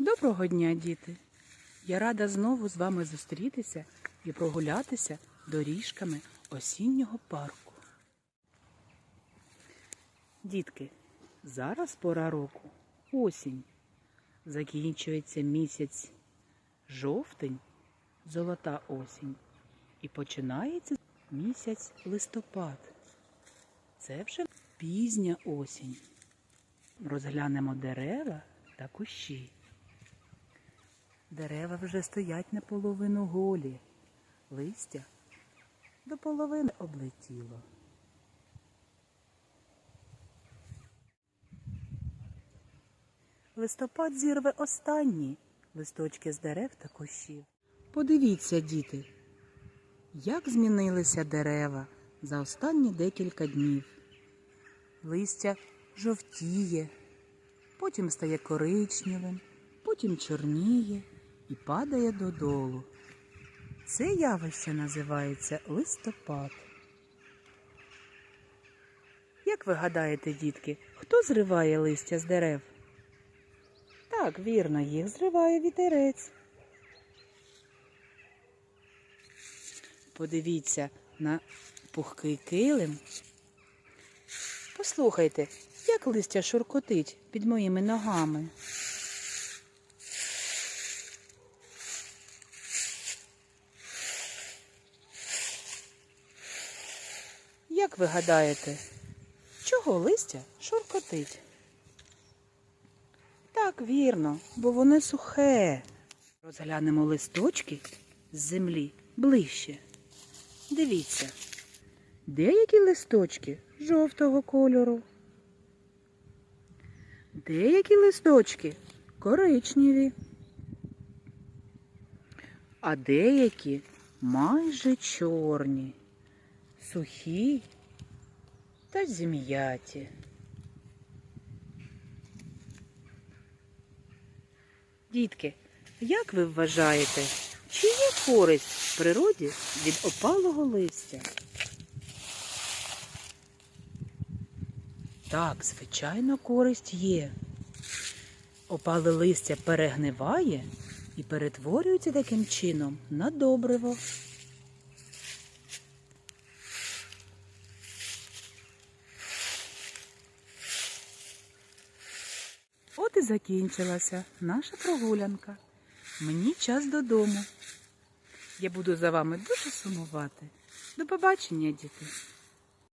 Доброго дня, діти! Я рада знову з вами зустрітися і прогулятися доріжками осіннього парку. Дітки, зараз пора року, осінь. Закінчується місяць жовтень, золота осінь. І починається місяць листопад. Це вже пізня осінь. Розглянемо дерева та кущі. Дерева вже стоять наполовину голі, листя до половини облетіло. Листопад зірве останні листочки з дерев та кущів. Подивіться, діти, як змінилися дерева за останні декілька днів. Листя жовтіє, потім стає коричневим, потім чорніє і падає додолу. Це явище називається листопад. Як ви гадаєте, дітки, хто зриває листя з дерев? Так, вірно, їх зриває вітерець. Подивіться на пухкий килим. Послухайте, як листя шуркотить під моїми ногами. Як ви гадаєте, чого листя шуркотить? Так, вірно, бо воно сухе. Розглянемо листочки з землі ближче. Дивіться, деякі листочки жовтого кольору. Деякі листочки коричневі, а деякі майже чорні, сухі та зім'яті. Дітки, як ви вважаєте, чи є користь в природі від опалого листя? Так, звичайно, користь є. Опале листя перегниває і перетворюється таким чином на добриво. От і закінчилася наша прогулянка. Мені час додому. Я буду за вами дуже сумувати. До побачення, діти.